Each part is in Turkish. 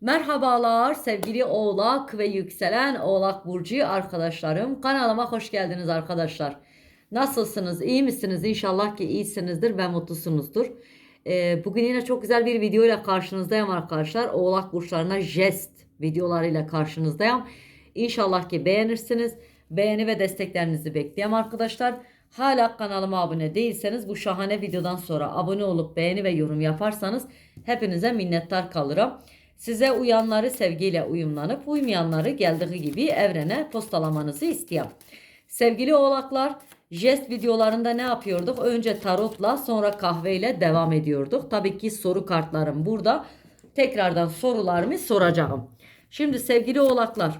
Merhabalar sevgili Oğlak ve yükselen Oğlak Burcu arkadaşlarım. Kanalıma hoş geldiniz arkadaşlar. Nasılsınız? İyi misiniz? İnşallah ki iyisinizdir ve mutlusunuzdur. Ee, bugün yine çok güzel bir video ile karşınızdayım arkadaşlar. Oğlak burçlarına jest videolarıyla karşınızdayım. İnşallah ki beğenirsiniz. Beğeni ve desteklerinizi bekliyorum arkadaşlar. Hala kanalıma abone değilseniz bu şahane videodan sonra abone olup beğeni ve yorum yaparsanız hepinize minnettar kalırım. Size uyanları sevgiyle uyumlanıp uymayanları geldiği gibi evrene postalamanızı istiyorum. Sevgili oğlaklar jest videolarında ne yapıyorduk? Önce tarotla sonra kahveyle devam ediyorduk. Tabii ki soru kartlarım burada. Tekrardan sorularımı soracağım. Şimdi sevgili oğlaklar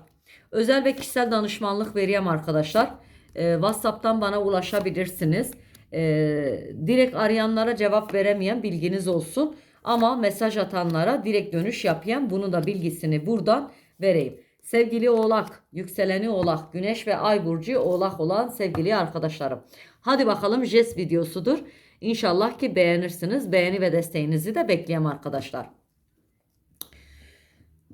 özel ve kişisel danışmanlık vereyim arkadaşlar. Ee, WhatsApp'tan bana ulaşabilirsiniz. Ee, direkt arayanlara cevap veremeyen bilginiz olsun. Ama mesaj atanlara direkt dönüş yapayım. Bunu da bilgisini buradan vereyim. Sevgili Oğlak, yükseleni Oğlak, Güneş ve Ay burcu Oğlak olan sevgili arkadaşlarım. Hadi bakalım jest videosudur. İnşallah ki beğenirsiniz. Beğeni ve desteğinizi de bekleyeyim arkadaşlar.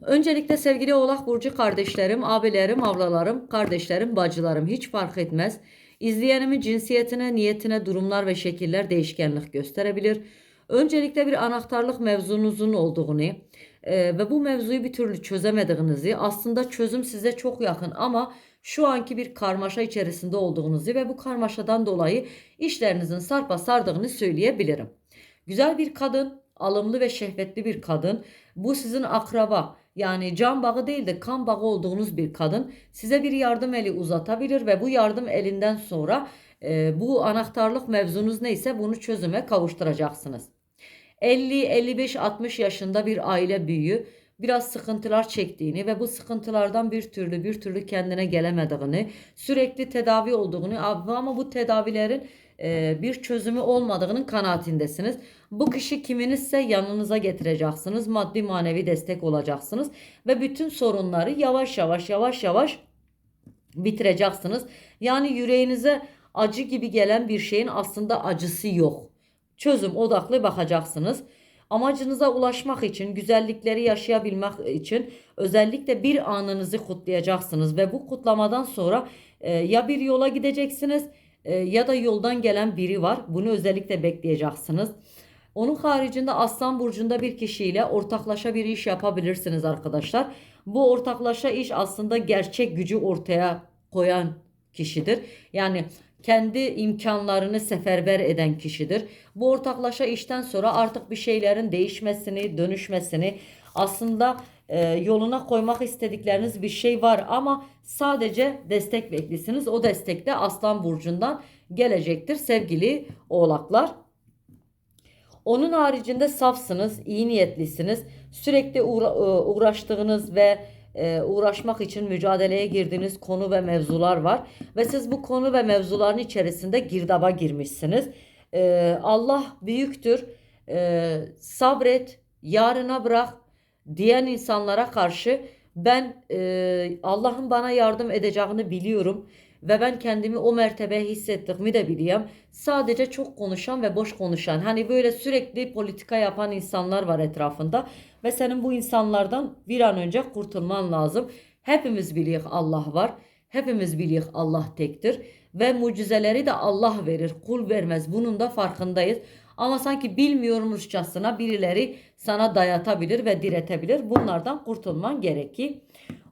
Öncelikle sevgili Oğlak Burcu kardeşlerim, abilerim, ablalarım, kardeşlerim, bacılarım hiç fark etmez. İzleyenimin cinsiyetine, niyetine durumlar ve şekiller değişkenlik gösterebilir. Öncelikle bir anahtarlık mevzunuzun olduğunu e, ve bu mevzuyu bir türlü çözemediğinizi aslında çözüm size çok yakın ama şu anki bir karmaşa içerisinde olduğunuzu ve bu karmaşadan dolayı işlerinizin sarpa sardığını söyleyebilirim. Güzel bir kadın, alımlı ve şehvetli bir kadın. Bu sizin akraba yani can bağı değil de kan bağı olduğunuz bir kadın size bir yardım eli uzatabilir ve bu yardım elinden sonra e, bu anahtarlık mevzunuz neyse bunu çözüme kavuşturacaksınız. 50, 55, 60 yaşında bir aile büyüğü biraz sıkıntılar çektiğini ve bu sıkıntılardan bir türlü bir türlü kendine gelemediğini, sürekli tedavi olduğunu ama bu tedavilerin e, bir çözümü olmadığının kanaatindesiniz. Bu kişi kiminizse yanınıza getireceksiniz. Maddi manevi destek olacaksınız ve bütün sorunları yavaş yavaş yavaş yavaş bitireceksiniz. Yani yüreğinize acı gibi gelen bir şeyin aslında acısı yok. Çözüm odaklı bakacaksınız. Amacınıza ulaşmak için, güzellikleri yaşayabilmek için özellikle bir anınızı kutlayacaksınız ve bu kutlamadan sonra e, ya bir yola gideceksiniz e, ya da yoldan gelen biri var. Bunu özellikle bekleyeceksiniz. Onun haricinde Aslan Burcu'nda bir kişiyle ortaklaşa bir iş yapabilirsiniz arkadaşlar. Bu ortaklaşa iş aslında gerçek gücü ortaya koyan kişidir. Yani kendi imkanlarını seferber eden kişidir. Bu ortaklaşa işten sonra artık bir şeylerin değişmesini, dönüşmesini aslında e, yoluna koymak istedikleriniz bir şey var ama sadece destek beklisiniz. O destek de Aslan Burcu'ndan gelecektir sevgili oğlaklar. Onun haricinde safsınız, iyi niyetlisiniz. Sürekli uğra e, uğraştığınız ve e, uğraşmak için mücadeleye girdiğiniz konu ve mevzular var. Ve siz bu konu ve mevzuların içerisinde girdaba girmişsiniz. E, Allah büyüktür. E, sabret, yarına bırak diyen insanlara karşı ben e, Allah'ın bana yardım edeceğini biliyorum ve ben kendimi o mertebeye hissettiğimi de biliyorum. Sadece çok konuşan ve boş konuşan hani böyle sürekli politika yapan insanlar var etrafında ve senin bu insanlardan bir an önce kurtulman lazım. Hepimiz biliyoruz Allah var. Hepimiz biliyoruz Allah tektir ve mucizeleri de Allah verir. Kul vermez. Bunun da farkındayız. Ama sanki bilmiyormuşçasına birileri sana dayatabilir ve diretebilir. Bunlardan kurtulman gerekir.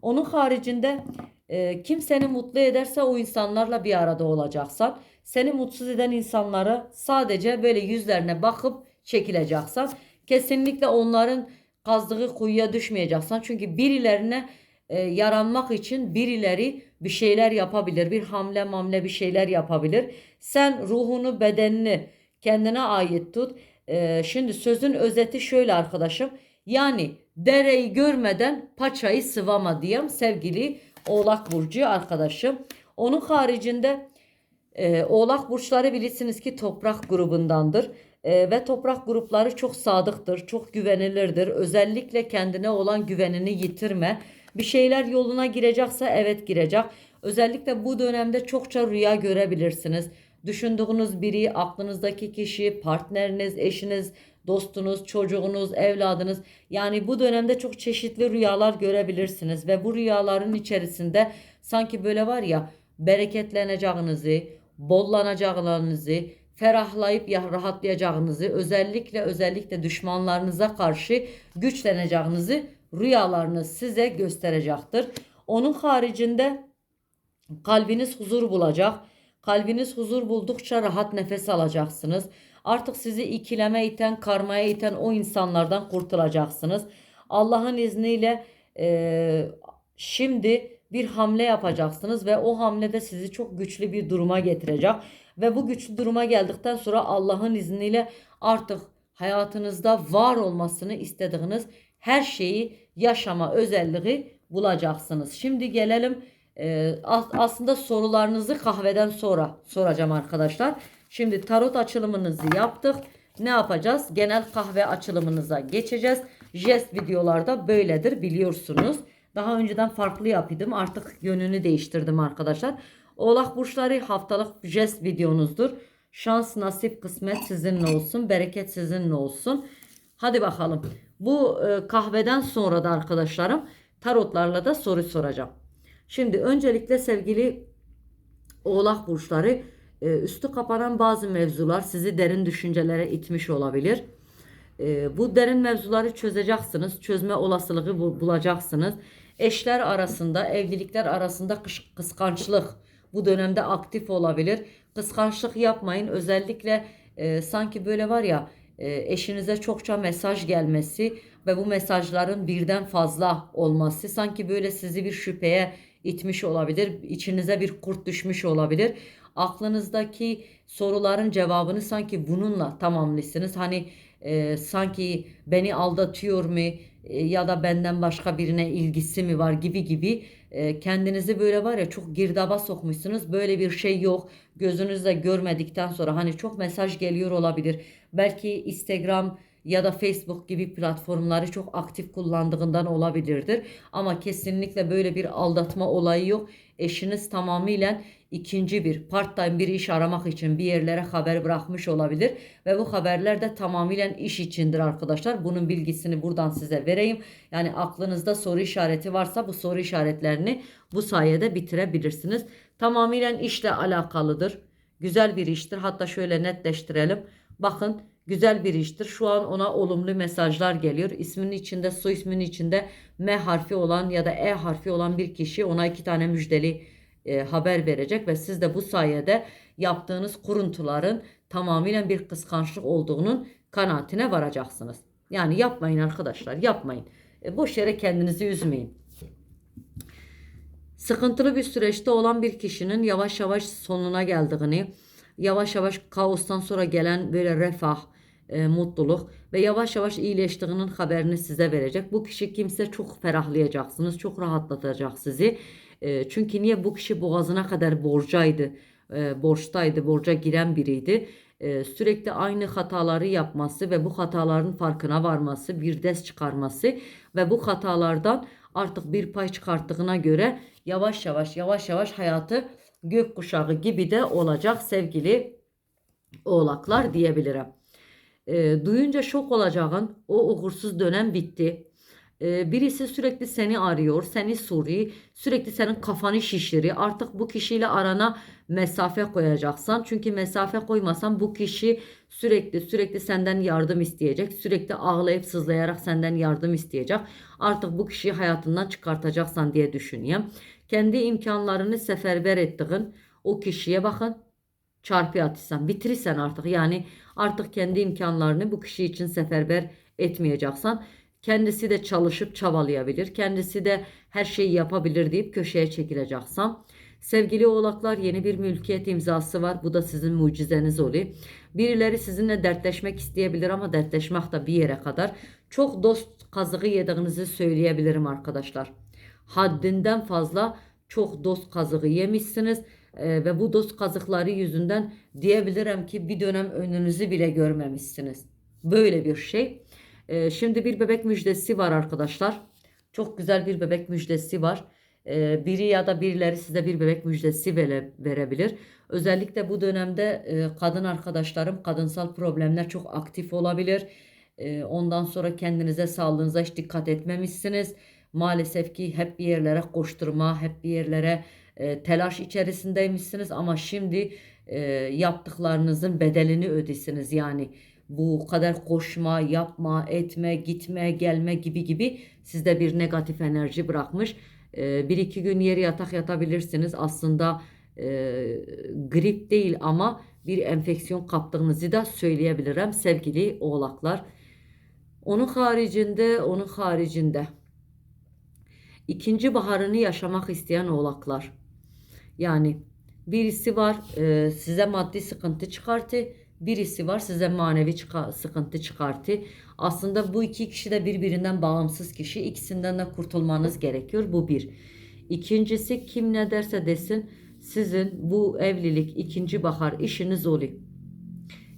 Onun haricinde e, kim seni mutlu ederse o insanlarla bir arada olacaksan. Seni mutsuz eden insanları sadece böyle yüzlerine bakıp çekileceksen. Kesinlikle onların kazdığı kuyuya düşmeyeceksin. Çünkü birilerine e, yaranmak için birileri bir şeyler yapabilir. Bir hamle mamle bir şeyler yapabilir. Sen ruhunu bedenini kendine ait tut. E, şimdi sözün özeti şöyle arkadaşım. Yani dereyi görmeden paçayı sıvama diyem sevgili Oğlak Burcu arkadaşım. Onun haricinde e, Oğlak Burçları bilirsiniz ki toprak grubundandır. E, ve toprak grupları çok sadıktır, çok güvenilirdir. Özellikle kendine olan güvenini yitirme. Bir şeyler yoluna girecekse evet girecek. Özellikle bu dönemde çokça rüya görebilirsiniz. Düşündüğünüz biri, aklınızdaki kişi, partneriniz, eşiniz, dostunuz, çocuğunuz, evladınız. Yani bu dönemde çok çeşitli rüyalar görebilirsiniz ve bu rüyaların içerisinde sanki böyle var ya bereketleneceğinizi, bollanacağınızı, ferahlayıp ya- rahatlayacağınızı, özellikle özellikle düşmanlarınıza karşı güçleneceğinizi rüyalarınız size gösterecektir. Onun haricinde kalbiniz huzur bulacak. Kalbiniz huzur buldukça rahat nefes alacaksınız. Artık sizi ikileme iten, karmaya iten o insanlardan kurtulacaksınız. Allah'ın izniyle e, şimdi bir hamle yapacaksınız ve o hamle de sizi çok güçlü bir duruma getirecek. Ve bu güçlü duruma geldikten sonra Allah'ın izniyle artık hayatınızda var olmasını istediğiniz her şeyi yaşama özelliği bulacaksınız. Şimdi gelelim e, as- aslında sorularınızı kahveden sonra soracağım arkadaşlar. Şimdi tarot açılımınızı yaptık. Ne yapacağız? Genel kahve açılımınıza geçeceğiz. Jest videolarda böyledir biliyorsunuz. Daha önceden farklı yapıyordum. Artık yönünü değiştirdim arkadaşlar. Oğlak burçları haftalık jest videonuzdur. Şans, nasip, kısmet sizinle olsun. Bereket sizinle olsun. Hadi bakalım. Bu e, kahveden sonra da arkadaşlarım tarotlarla da soru soracağım. Şimdi öncelikle sevgili Oğlak burçları e, üstü kapanan bazı mevzular sizi derin düşüncelere itmiş olabilir. E, bu derin mevzuları çözeceksiniz. Çözme olasılığı bu- bulacaksınız. Eşler arasında, evlilikler arasında kıskançlık bu dönemde aktif olabilir. Kıskançlık yapmayın. Özellikle e, sanki böyle var ya e, eşinize çokça mesaj gelmesi ve bu mesajların birden fazla olması sanki böyle sizi bir şüpheye itmiş olabilir. İçinize bir kurt düşmüş olabilir. Aklınızdaki soruların cevabını sanki bununla tamamlısınız. Hani e, sanki beni aldatıyor mu e, ya da benden başka birine ilgisi mi var gibi gibi e, kendinizi böyle var ya çok girdaba sokmuşsunuz. Böyle bir şey yok. Gözünüzle görmedikten sonra hani çok mesaj geliyor olabilir. Belki Instagram ya da Facebook gibi platformları çok aktif kullandığından olabilirdir. Ama kesinlikle böyle bir aldatma olayı yok. Eşiniz tamamıyla ikinci bir part-time bir iş aramak için bir yerlere haber bırakmış olabilir ve bu haberler de tamamıyla iş içindir arkadaşlar. Bunun bilgisini buradan size vereyim. Yani aklınızda soru işareti varsa bu soru işaretlerini bu sayede bitirebilirsiniz. Tamamıyla işle alakalıdır. Güzel bir iştir. Hatta şöyle netleştirelim. Bakın güzel bir iştir. Şu an ona olumlu mesajlar geliyor. İsminin içinde, soy isminin içinde M harfi olan ya da E harfi olan bir kişi ona iki tane müjdeli e, haber verecek ve siz de bu sayede yaptığınız kuruntuların tamamıyla bir kıskançlık olduğunun kanaatine varacaksınız. Yani yapmayın arkadaşlar, yapmayın. E, boş yere kendinizi üzmeyin. Sıkıntılı bir süreçte olan bir kişinin yavaş yavaş sonuna geldiğini, yavaş yavaş kaostan sonra gelen böyle refah, e, mutluluk ve yavaş yavaş iyileştiğinin haberini size verecek. Bu kişi kimse çok ferahlayacaksınız, çok rahatlatacak sizi. E, çünkü niye bu kişi boğazına kadar borcaydı, e, borçtaydı, borca giren biriydi. E, sürekli aynı hataları yapması ve bu hataların farkına varması, bir ders çıkarması ve bu hatalardan artık bir pay çıkarttığına göre yavaş yavaş yavaş yavaş hayatı gökkuşağı gibi de olacak sevgili oğlaklar diyebilirim. E, duyunca şok olacağın o uğursuz dönem bitti. E, birisi sürekli seni arıyor, seni soruyor, sürekli senin kafanı şişiriyor. Artık bu kişiyle arana mesafe koyacaksan. Çünkü mesafe koymasan bu kişi sürekli sürekli senden yardım isteyecek. Sürekli ağlayıp sızlayarak senden yardım isteyecek. Artık bu kişiyi hayatından çıkartacaksan diye düşünüyorum. Kendi imkanlarını seferber ettiğin o kişiye bakın çarpı atırsan bitirirsen artık yani artık kendi imkanlarını bu kişi için seferber etmeyeceksen kendisi de çalışıp çabalayabilir. Kendisi de her şeyi yapabilir deyip köşeye çekileceksen. Sevgili oğlaklar yeni bir mülkiyet imzası var. Bu da sizin mucizeniz oluyor. Birileri sizinle dertleşmek isteyebilir ama dertleşmek de bir yere kadar. Çok dost kazığı yediğinizi söyleyebilirim arkadaşlar. Haddinden fazla çok dost kazığı yemişsiniz e, ve bu dost kazıkları yüzünden diyebilirim ki bir dönem önünüzü bile görmemişsiniz. Böyle bir şey. E, şimdi bir bebek müjdesi var arkadaşlar. Çok güzel bir bebek müjdesi var. E, biri ya da birileri size bir bebek müjdesi vere, verebilir. Özellikle bu dönemde e, kadın arkadaşlarım kadınsal problemler çok aktif olabilir. E, ondan sonra kendinize sağlığınıza hiç dikkat etmemişsiniz. Maalesef ki hep bir yerlere koşturma, hep bir yerlere e, telaş içerisindeymişsiniz ama şimdi e, yaptıklarınızın bedelini ödesiniz. Yani bu kadar koşma, yapma, etme, gitme, gelme gibi gibi sizde bir negatif enerji bırakmış. E, bir iki gün yeri yatak yatabilirsiniz. Aslında e, grip değil ama bir enfeksiyon kaptığınızı da söyleyebilirim sevgili oğlaklar. Onun haricinde, onun haricinde ikinci baharını yaşamak isteyen oğlaklar. Yani birisi var e, size maddi sıkıntı çıkartı, birisi var size manevi çıka- sıkıntı çıkartı. Aslında bu iki kişi de birbirinden bağımsız kişi. İkisinden de kurtulmanız gerekiyor. Bu bir. İkincisi kim ne derse desin sizin bu evlilik ikinci bahar işiniz oluyor.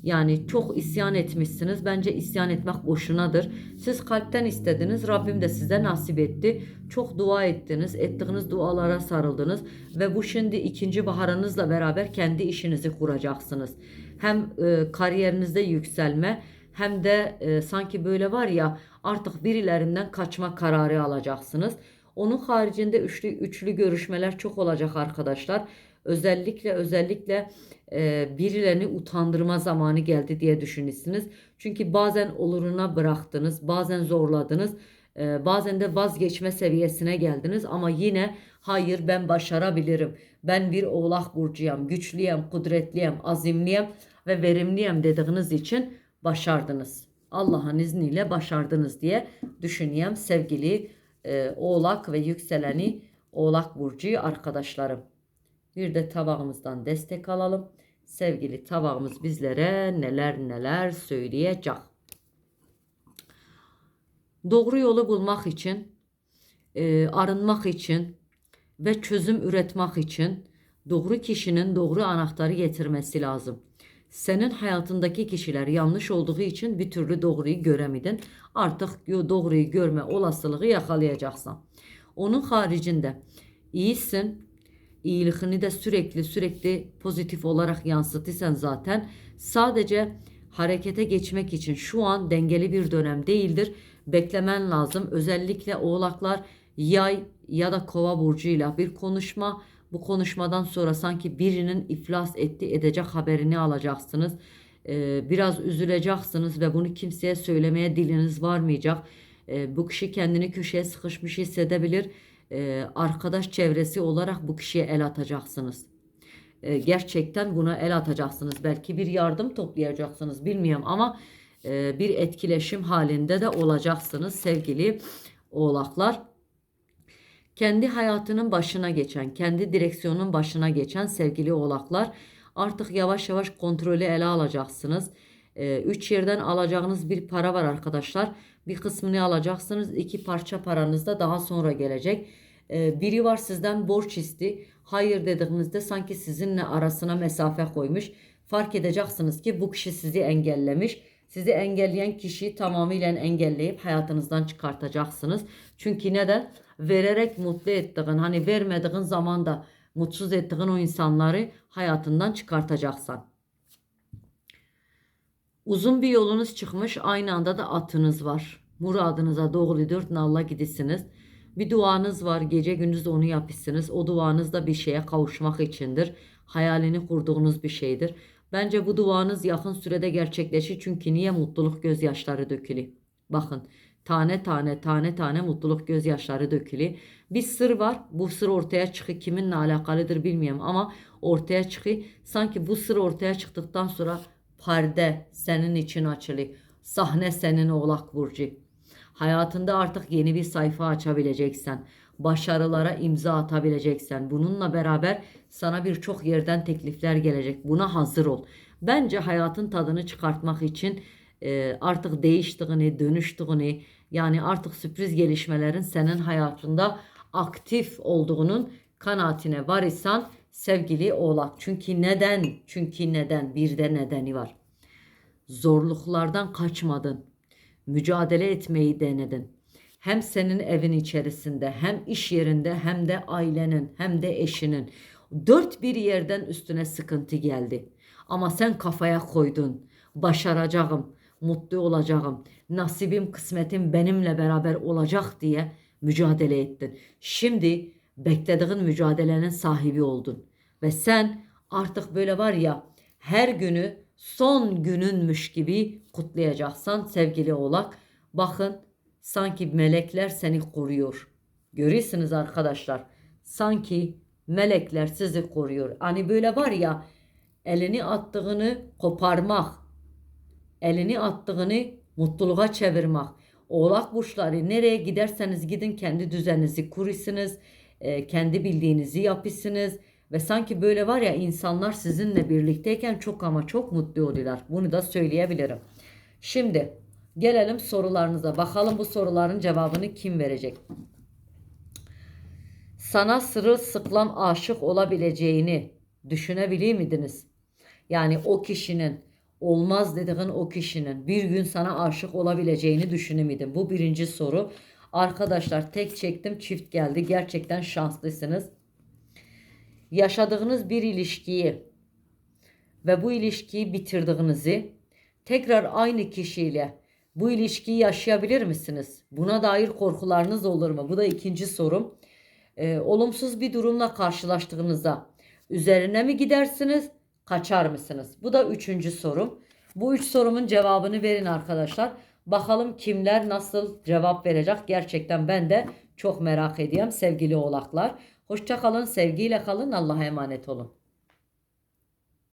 Yani çok isyan etmişsiniz. Bence isyan etmek boşunadır. Siz kalpten istediniz. Rabbim de size nasip etti. Çok dua ettiniz. Ettiğiniz dualara sarıldınız. Ve bu şimdi ikinci baharınızla beraber kendi işinizi kuracaksınız. Hem e, kariyerinizde yükselme hem de e, sanki böyle var ya artık birilerinden kaçma kararı alacaksınız. Onun haricinde üçlü, üçlü görüşmeler çok olacak arkadaşlar. Özellikle özellikle e, birilerini utandırma zamanı geldi diye düşünürsünüz. Çünkü bazen oluruna bıraktınız, bazen zorladınız, e, bazen de vazgeçme seviyesine geldiniz ama yine hayır ben başarabilirim. Ben bir oğlak burcuyum, güçlüyüm, kudretliyim, azimliyim ve verimliyim dediğiniz için başardınız. Allah'ın izniyle başardınız diye düşünüyorum sevgili e, oğlak ve yükseleni oğlak burcu arkadaşlarım. Bir de tabağımızdan destek alalım. Sevgili tabağımız bizlere neler neler söyleyecek. Doğru yolu bulmak için, e, arınmak için ve çözüm üretmek için doğru kişinin doğru anahtarı getirmesi lazım. Senin hayatındaki kişiler yanlış olduğu için bir türlü doğruyu göremedin. Artık doğruyu görme olasılığı yakalayacaksan. Onun haricinde iyisin, iyiliğini de sürekli sürekli pozitif olarak yansıtırsan zaten sadece harekete geçmek için şu an dengeli bir dönem değildir. Beklemen lazım. Özellikle oğlaklar yay ya da kova burcuyla bir konuşma bu konuşmadan sonra sanki birinin iflas etti edecek haberini alacaksınız. Ee, biraz üzüleceksiniz ve bunu kimseye söylemeye diliniz varmayacak. Ee, bu kişi kendini köşeye sıkışmış hissedebilir e, arkadaş çevresi olarak bu kişiye el atacaksınız. E, gerçekten buna el atacaksınız. Belki bir yardım toplayacaksınız bilmiyorum ama e, bir etkileşim halinde de olacaksınız sevgili oğlaklar. Kendi hayatının başına geçen, kendi direksiyonun başına geçen sevgili oğlaklar artık yavaş yavaş kontrolü ele alacaksınız. E, üç yerden alacağınız bir para var arkadaşlar. Bir kısmını alacaksınız. iki parça paranız da daha sonra gelecek. Ee, biri var sizden borç isti. Hayır dediğinizde sanki sizinle arasına mesafe koymuş. Fark edeceksiniz ki bu kişi sizi engellemiş. Sizi engelleyen kişiyi tamamıyla engelleyip hayatınızdan çıkartacaksınız. Çünkü neden? Vererek mutlu ettiğin, hani vermediğin zaman da mutsuz ettiğin o insanları hayatından çıkartacaksan. Uzun bir yolunuz çıkmış, aynı anda da atınız var. Muradınıza doğru dört nalla gidisiniz. Bir duanız var, gece gündüz onu yapıyorsunuz. O duanız da bir şeye kavuşmak içindir. Hayalini kurduğunuz bir şeydir. Bence bu duanız yakın sürede gerçekleşir. Çünkü niye mutluluk gözyaşları dökülü? Bakın tane tane tane tane mutluluk gözyaşları dökülü. Bir sır var. Bu sır ortaya çıkıyor. Kiminle alakalıdır bilmiyorum ama ortaya çıkıyor. Sanki bu sır ortaya çıktıktan sonra perde senin için açılıyor. Sahne senin oğlak burcu. Hayatında artık yeni bir sayfa açabileceksen, başarılara imza atabileceksen, bununla beraber sana birçok yerden teklifler gelecek. Buna hazır ol. Bence hayatın tadını çıkartmak için e, artık değiştiğini, dönüştüğünü, yani artık sürpriz gelişmelerin senin hayatında aktif olduğunun kanaatine var isen sevgili oğlak. Çünkü neden? Çünkü neden? Bir de nedeni var. Zorluklardan kaçmadın. Mücadele etmeyi denedin. Hem senin evin içerisinde, hem iş yerinde, hem de ailenin, hem de eşinin. Dört bir yerden üstüne sıkıntı geldi. Ama sen kafaya koydun. Başaracağım, mutlu olacağım. nasibim, kısmetim benimle beraber olacak diye mücadele ettin. Şimdi beklediğin mücadelenin sahibi oldun. Ve sen artık böyle var ya her günü son gününmüş gibi kutlayacaksan sevgili oğlak. Bakın sanki melekler seni koruyor. Görüyorsunuz arkadaşlar. Sanki melekler sizi koruyor. Hani böyle var ya elini attığını koparmak, elini attığını mutluluğa çevirmek. Oğlak burçları nereye giderseniz gidin kendi düzeninizi kuruyorsunuz. E, kendi bildiğinizi yapıyorsunuz. Ve sanki böyle var ya insanlar sizinle birlikteyken çok ama çok mutlu oluyorlar. Bunu da söyleyebilirim. Şimdi gelelim sorularınıza. Bakalım bu soruların cevabını kim verecek? Sana sırılsıklam aşık olabileceğini düşünebilir miydiniz? Yani o kişinin olmaz dediğin o kişinin bir gün sana aşık olabileceğini düşünür müydün? Bu birinci soru. Arkadaşlar tek çektim çift geldi. Gerçekten şanslısınız. Yaşadığınız bir ilişkiyi ve bu ilişkiyi bitirdiğinizi tekrar aynı kişiyle bu ilişkiyi yaşayabilir misiniz? Buna dair korkularınız olur mu? Bu da ikinci sorum. Ee, olumsuz bir durumla karşılaştığınızda üzerine mi gidersiniz, kaçar mısınız? Bu da üçüncü sorum. Bu üç sorumun cevabını verin arkadaşlar. Bakalım kimler nasıl cevap verecek? Gerçekten ben de çok merak ediyorum sevgili oğlaklar. Hoşça kalın, sevgiyle kalın, Allah'a emanet olun.